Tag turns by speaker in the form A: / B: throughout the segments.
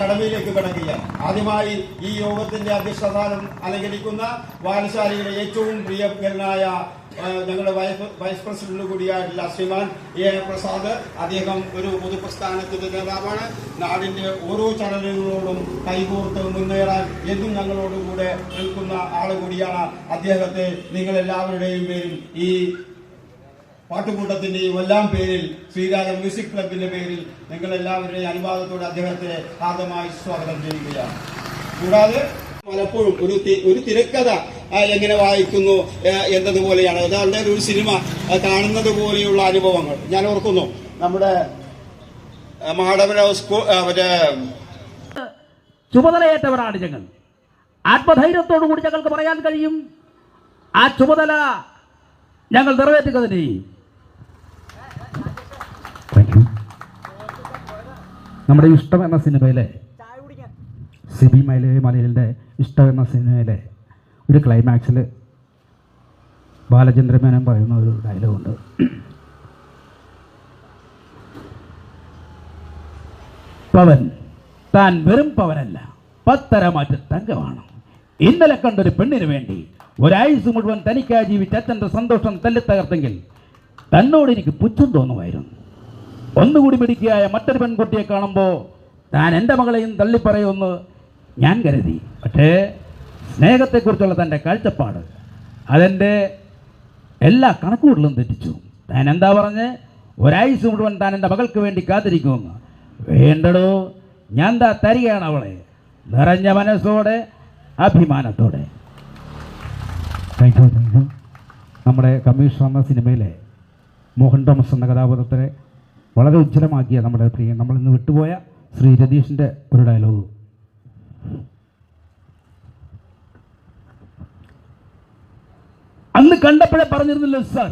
A: കടമയിലേക്ക് കിടക്കുകയാണ് ആദ്യമായി ഈ യോഗത്തിന്റെ അധ്യക്ഷസ്ഥാനം അലങ്കരിക്കുന്ന വായനശാലയുടെ ഏറ്റവും പ്രിയങ്കരനായ ഞങ്ങളുടെ വൈസ് വൈസ് പ്രസിഡന്റ് കൂടിയായിട്ടുള്ള ശ്രീമാൻ എ. പ്രസാദ്. അദ്ദേഹം ഒരു പൊതുപ്രസ്ഥാനത്തിന്റെ നേതാവാണ്. നാടിന്റെ ഓരോ ചലനങ്ങളോടും കൈകോർത്ത് മുന്നേറാൻ എന്നും ഞങ്ങളോട് കൂടെ നിൽക്കുന്ന ആൾ കൂടിയാണ് അദ്ദേഹത്തെ നിങ്ങൾ എല്ലാവരുടെയും പേരിൽ ഈ പാട്ടുകൂട്ടത്തിന്റെയും എല്ലാം പേരിൽ ശ്രീരാജ മ്യൂസിക് ക്ലബിന്റെ പേരിൽ നിങ്ങൾ എല്ലാവരുടെയും അനുവാദത്തോടെ അദ്ദേഹത്തെ ഹാർദമായി സ്വാഗതം ചെയ്യുകയാണ്. കൂടാതെ പലപ്പോഴും ഒരു ഒരു തിരക്കഥ എങ്ങനെ വായിക്കുന്നു എന്നതുപോലെയാണ്. അതാണ്ട് ഒരു സിനിമ കാണുന്നത് പോലെയുള്ള അനുഭവങ്ങൾ. ഞാൻ ഓർക്കുന്നു നമ്മുടെ ആ, സ്കൂൾ
B: ചുമതലയേറ്റവരാണ് ഞങ്ങൾ. ആത്മധൈര്യത്തോടു കൂടി ഞങ്ങൾക്ക് പറയാൻ കഴിയും. ആ ചുമതല ഞങ്ങൾ നിറവേറ്റുക തന്നെ ചെയ്യും
C: താങ്ക് യു നമ്മുടെ ഇഷ്ടം എന്ന സിനിമയിലെ സിബി മൈലേ മലയിലെ ഇഷ്ടം എന്ന സിനിമയിലെ ഒരു ക്ലൈമാക്സിൽ ബാലചന്ദ്രമേനൻ പറയുന്ന ഒരു ഡയലോഗുണ്ട്
B: പവൻ താൻ വെറും പവനല്ല പത്തര മാറ്റ തങ്കമാണ്. ഇന്നലെ കണ്ടൊരു പെണ്ണിന് വേണ്ടി ഒരായുസ് മുഴുവൻ തനിക്കായി ജീവിച്ച് അച്ഛന്റെ സന്തോഷം തല്ലിത്തകർത്തെങ്കിൽ തന്നോട് എനിക്ക് പുച്ഛം തോന്നുമായിരുന്നു. ഒന്നുകൂടി മിടുക്കിയായ മറ്റൊരു പെൺകുട്ടിയെ കാണുമ്പോൾ താൻ എന്റെ മകളെയും തള്ളിപ്പറയുമെന്ന് ഞാൻ കരുതി. പക്ഷേ സ്നേഹത്തെക്കുറിച്ചുള്ള തന്റെ കാഴ്ചപ്പാട് അതെന്റെ എല്ലാ കണക്കുകൂടലും തെറ്റിച്ചു. താൻ എന്താ പറഞ്ഞ്? ഒരാഴ്ച മുഴുവൻ താൻ എന്റെ മകൾക്ക് വേണ്ടി കാത്തിരിക്കുമെന്ന്. വേണ്ടടോ ഞാൻ എന്താ തരികയാണ് അവളെ. നിറഞ്ഞ മനസ്സോടെ അഭിമാനത്തോടെ.
C: താങ്ക് യു താങ്ക് യു നമ്മുടെ കമ്മീഷണർ എന്ന സിനിമയിലെ മോഹൻ തോമസ് എന്ന കഥാപാത്രത്തെ വളരെ ഉജ്ജ്വലമാക്കിയ നമ്മുടെ പ്രിയ നമ്മളിന്ന് വിട്ടുപോയ ശ്രീ രതീഷിന്റെ ഒരു ഡയലോഗ്
B: അന്ന് കണ്ടപ്പോഴേ പറഞ്ഞിരുന്നില്ല സാർ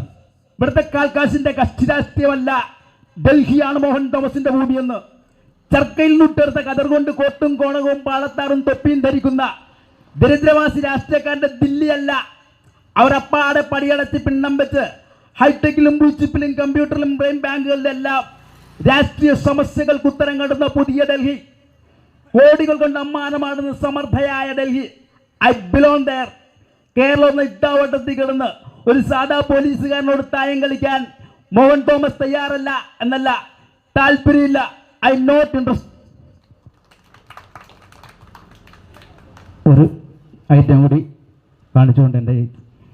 B: ഇവിടുത്തെ കാൽക്കാശിന്റെ കഷ്ടിരാഷ്ട്രീയമല്ല ഡൽഹിയാണ് മോഹൻ തോമസിന്റെ ഭൂമിയെന്ന്. ചർക്കയിൽ നിട്ടെടുത്ത കതർ കൊണ്ട് കോട്ടും കോണകവും പാളത്താറും തൊപ്പിയും ധരിക്കുന്ന ദരിദ്രവാസി രാഷ്ട്രീയക്കാരന്റെ ദില്ലിയല്ല. അവരപ്പാടെ പടിയടച്ച് പിണ്ണം വെച്ച് ഹൈടെക്കിലും ബ്ലൂചിപ്പിലും കമ്പ്യൂട്ടറിലും ബ്രെയിൻ ബാങ്കുകളിലും രാഷ്ട്രീയ സമസ്യകൾക്ക് ഉത്തരം കണ്ടുന്ന പുതിയ ഡൽഹി. കോടികൾ കൊണ്ട് അമ്മാനമാടുന്ന സമർത്ഥയായ Delhi. I belong there Keralam ഇട്ടാവട്ടത്തിൽ കിടന്ന് ഒരു സാധാ പോലീസുകാരനോട് തായം കളിക്കാൻ മോഹൻ തോമസ് തയ്യാറല്ല എന്നല്ല താല്പര്യമില്ല. ഐ നോട്ട് ഇൻട്രസ്റ്റ്
C: ഒരു ഐറ്റം കൂടി കാണിച്ചുകൊണ്ട് എന്റെ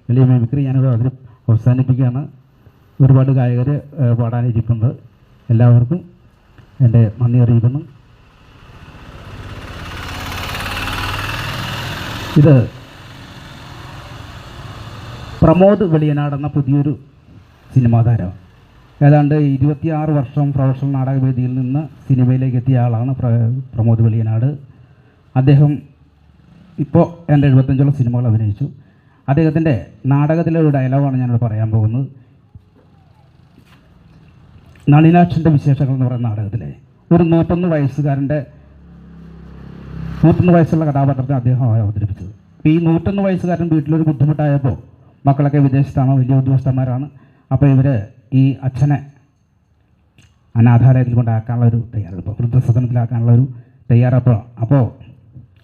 C: വലിയ മിമിക്രി ഞാനിവിടെ അതിൽ അവസാനിപ്പിക്കുകയാണ്. ഒരുപാട് ഗായകർ പാടാനിരിക്കുന്നത് എല്ലാവർക്കും എന്റെ നന്ദി അറിയിക്കുന്നു. ഇത് പ്രമോദ് വെളിയനാട് എന്ന പുതിയൊരു സിനിമാ താരം ഏതാണ്ട് ഇരുപത്തിയാറ് വർഷം പ്രൊഫഷണൽ നാടകവേദിയിൽ നിന്ന് സിനിമയിലേക്ക് എത്തിയ ആളാണ് പ്ര പ്രമോദ് വെളിയനാട്. അദ്ദേഹം ഇപ്പോൾ എന്റെ എഴുപത്തഞ്ചോളം സിനിമകൾ അഭിനയിച്ചു. അദ്ദേഹത്തിന്റെ നാടകത്തിലെ ഒരു ഡയലോഗാണ് ഞാനിവിടെ പറയാൻ പോകുന്നത്. നളിനാക്ഷന്റെ വിശേഷങ്ങൾ എന്ന് പറയുന്ന നാടകത്തിലെ ഒരു നൂറ്റൊന്ന് വയസ്സുകാരന്റെ നൂറ്റൊന്ന് വയസ്സുള്ള കഥാപാത്രത്തെ അദ്ദേഹം അവതരിപ്പിച്ചത്. അപ്പോൾ ഈ നൂറ്റൊന്ന് വയസ്സുകാരൻ വീട്ടിലൊരു ബുദ്ധിമുട്ടായപ്പോൾ മക്കളൊക്കെ വിദേശത്താണ് വലിയ ഉദ്യോഗസ്ഥന്മാരാണ്. അപ്പോൾ ഇവർ ഈ അച്ഛനെ അനാഥാലയത്തിൽ കൊണ്ടാക്കാനുള്ള ഒരു തയ്യാറെടുപ്പ് വൃദ്ധസദനത്തിലാക്കാനുള്ള ഒരു തയ്യാറെടുപ്പ്. അപ്പോൾ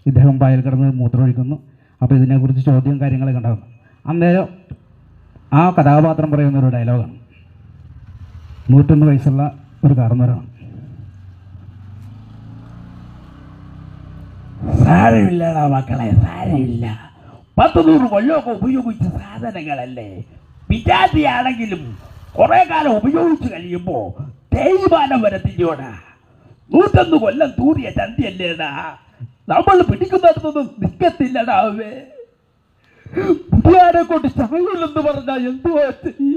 C: ഇദ്ദേഹം വയൽ കിടന്ന് മൂത്രമൊഴിക്കുന്നു അപ്പോൾ ഇതിനെക്കുറിച്ച് ചോദ്യവും കാര്യങ്ങളൊക്കെ ഉണ്ടാകുന്നു. അന്നേരം ആ കഥാപാത്രം പറയുന്ന ഒരു ഡയലോഗാണ്. നൂറ്റൊന്ന് വയസ്സുള്ള ഒരു കാർന്നവരാണ്
B: സാരമില്ലടാ മക്കളെ സാരമില്ല. പത്ത് നൂറ് കൊല്ലമൊക്കെ ഉപയോഗിച്ച സാധനങ്ങളല്ലേ? പിറ്റാത്തിയാണെങ്കിലും കുറേ കാലം ഉപയോഗിച്ച് കഴിയുമ്പോൾ തേയ്മാനം വരത്തില്ലോടാ നൂറ്റൊന്ന് കൊല്ലം തൂറിയ ചന്തിയല്ലേടാ. നമ്മൾ പിടിക്കുന്നിടത്തൊന്നും നിൽക്കത്തില്ലടാ അവേ. പുതിയാരെ കൊണ്ട് ചങ്ങലെന്ന് പറഞ്ഞാൽ എന്തുവാ ചെയ്യും?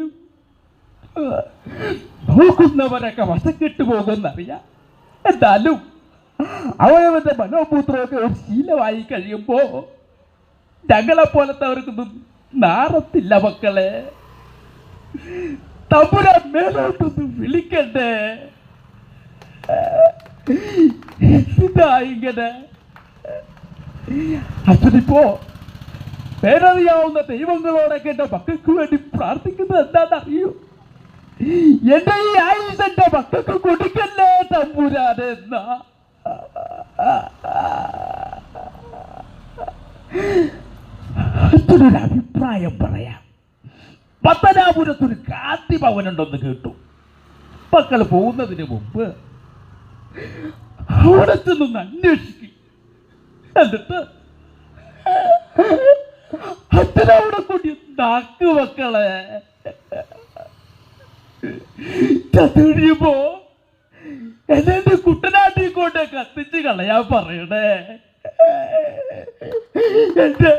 B: നോക്കുന്നവരൊക്കെ വശക്കെട്ട് പോകുന്നറിയാം? എന്തായാലും അവയവന്റെ മനോപൂത്രമൊക്കെ ഒരു ശീലമായി കഴിയുമ്പോ ഞങ്ങളെ പോലത്തവർക്കൊന്നും നാറത്തില്ല മക്കളെ. തമ്പുരാ മേലോട്ടൊന്ന് വിളിക്കണ്ടേ? എന്താ ഇങ്ങനെ? അച്ഛനിപ്പോ പേരറിയാവുന്ന ദൈവങ്ങളോടൊക്കെ എന്റെ മക്കൾക്ക് വേണ്ടി പ്രാർത്ഥിക്കുന്നത് എന്താണെന്നറിയൂ? എന്റെ ഈ ആയുസ് എന്റെ മക്കൾക്ക് കൊടുക്കല്ലേ തമ്പുരാനെന്നാ അച്ഛനൊരു അഭിപ്രായം പറയാം. പത്തനാപുരത്തൊരു കാത്തി ഭവനുണ്ടെന്ന് കേട്ടു. മക്കൾ പോകുന്നതിന് മുമ്പ് അവിടെ ചെന്നൊന്ന് അന്വേഷിക്കും. എന്നിട്ട് അച്ഛനവിടെ കൂടി നാക്ക് മക്കളെ. ചതുഴിയുമ്പോ എന്നെ എന്റെ കുട്ടനാട്ടിൽ കൊണ്ട് കത്തിച്ച് കളയാൻ പറയണേ. എന്റെ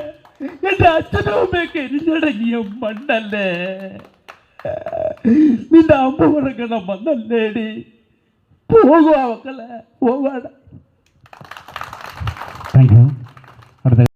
B: എന്റെ അച്ഛനും അമ്മയൊക്കെ എരിഞ്ഞടങ്ങിയ മണ്ണല്ലേ? നിന്റെ അമ്മ പറക്കണ മണ്ണല്ലേടി? പോകുക മക്കളെ
C: താങ്ക് യു അടുത്ത